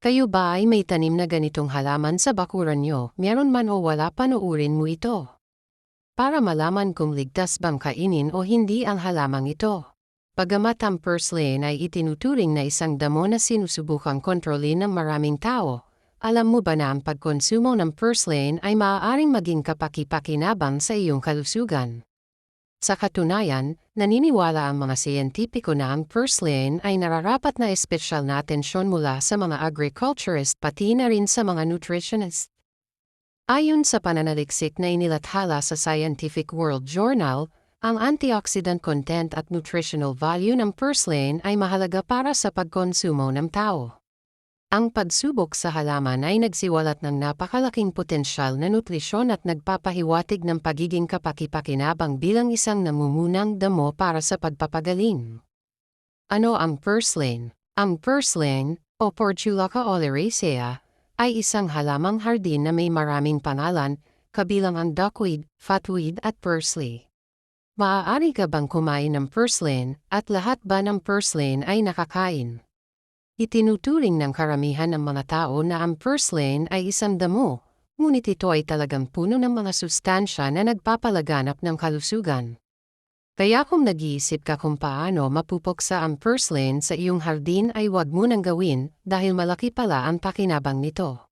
Kayo ba ay may tanim na ganitong halaman sa bakuran nyo, meron man o wala panuurin mo ito? Para malaman kung ligtas bang kainin o hindi ang halamang ito. Pagamat ang purslane ay itinuturing na isang damo na sinusubukang kontrolin ng maraming tao, alam mo ba na ang pagkonsumo ng purslane ay maaaring maging kapaki-pakinabang sa iyong kalusugan? Sa katunayan, naniniwala ang mga siyentipiko na ang purslane ay nararapat na espesyal na atensyon mula sa mga agriculturist pati na rin sa mga nutritionist. Ayon sa pananaliksik na inilathala sa Scientific World Journal, ang antioxidant content at nutritional value ng purslane ay mahalaga para sa pagkonsumo ng tao. Ang pagsubok sa halaman ay nagsiwalat ng napakalaking potensyal na nutrisyon at nagpapahiwatig ng pagiging kapaki-pakinabang bilang isang namumunang damo para sa pagpapagaling. Ano ang purslane? Ang purslane, o Portulaca oleracea, ay isang halamang hardin na may maraming pangalan, kabilang ang duckweed, fatweed at pursley. Maaari ka bang kumain ng purslane at lahat ba ng purslane ay nakakain? Itinuturing ng karamihan ng mga tao na ang purslane ay isang damo, ngunit ito ay talagang puno ng mga sustansya na nagpapalaganap ng kalusugan. Kaya kung nag-iisip ka kung paano mapupuksa ang purslane sa iyong hardin ay huwag mo nang gawin dahil malaki pala ang pakinabang nito.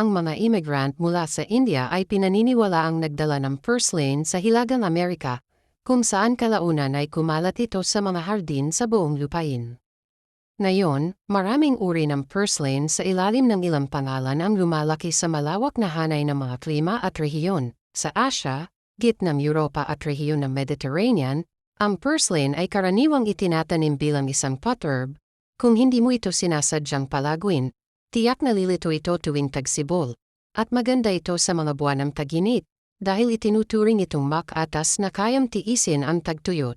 Ang mga immigrant mula sa India ay pinaniniwala ang nagdala ng purslane sa Hilagang Amerika, kung saan kalaunan ay kumalat ito sa mga hardin sa buong lupain. Ngayon, maraming uri ng purslane sa ilalim ng ilang pangalan ang lumalaki sa malawak na hanay ng mga klima at rehiyon. Sa Asia, gitnang Europa at rehiyon ng Mediterranean, ang purslane ay karaniwang itinatanim bilang isang potherb. Kung hindi mo ito sinasadyang palaguin, tiyak nalilito ito tuwing tagsibol. At maganda ito sa mga buwan ng taginit, dahil itinuturing itong makatas na kayang tiisin ang tagtuyot.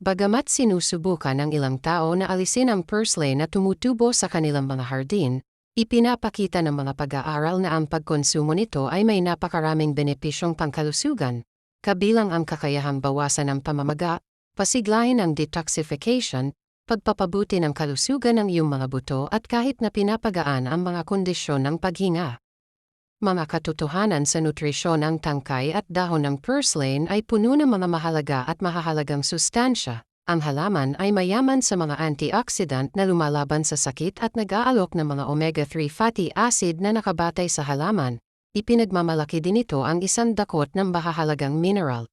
Bagamat sinusubukan ng ilang tao na alisin ang purslane na tumutubo sa kanilang mga hardin, ipinapakita ng mga pag-aaral na ang pagkonsumo nito ay may napakaraming benepisyong pangkalusugan, kabilang ang kakayahang bawasan ng pamamaga, pasiglahin ang detoxification, pagpapabuti ng kalusugan ng iyong mga buto at kahit na pinapagaan ang mga kondisyon ng paghinga. Mga katotohanan sa nutrisyon ang tangkay at dahon ng purslane ay puno ng mga mahalaga at mahahalagang sustansya. Ang halaman ay mayaman sa mga antioxidant na lumalaban sa sakit at nag-aalok ng mga omega-3 fatty acid na nakabatay sa halaman. Ipinagmamalaki din ito ang isang dakot ng bahahalagang mineral.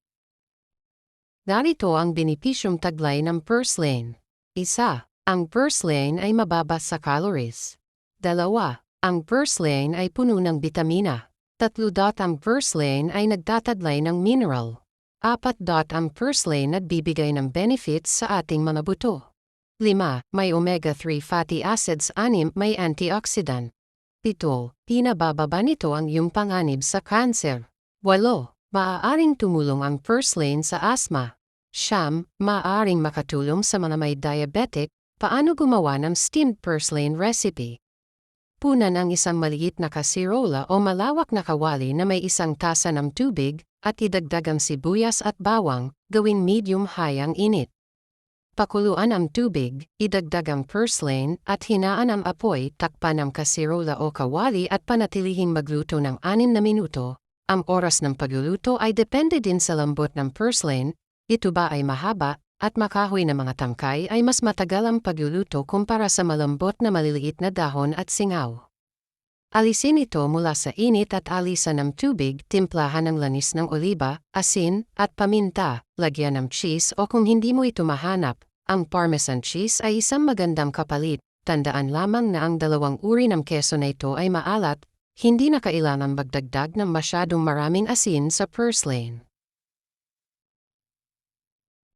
Narito ang binipisyong taglay ng purslane. Isa, ang purslane ay mababa sa calories. Dalawa, ang purslane ay puno ng bitamina. Tatlo dot ang purslane ay nagtatadlay ng mineral. Apat dot ang purslane nagbibigay ng benefits sa ating mga buto. 5. May omega-3 fatty acids 6. May antioxidant. 7. Pinabababa nito ang iyong panganib sa cancer. 8. Maaaring tumulong ang purslane sa asthma. Siyam, maaaring makatulong sa mga may diabetic, paano gumawa ng steamed purslane recipe. Punan ang isang maliit na kasirola o malawak na kawali na may isang tasa ng tubig, at idagdag ang sibuyas at bawang, gawing medium-high ang init. Pakuluan ang tubig, idagdag ang purslane, at hinaan ang apoy, takpan ang kasirola o kawali at panatilihing magluto ng 6 na minuto. Ang oras ng pagluluto ay depende din sa lambot ng purslane, ito ba ay mahaba, at makahoy na mga tangkay ay mas matagal ang pagluluto kumpara sa malambot na maliliit na dahon at singaw. Alisin ito mula sa init at alisan ng tubig, timplahan ng lanis ng oliba, asin, at paminta, lagyan ng cheese o kung hindi mo ito mahanap, ang parmesan cheese ay isang magandang kapalit. Tandaan lamang na ang dalawang uri ng keso na ito ay maalat, hindi na kailangan magdagdag ng masyadong maraming asin sa purslane.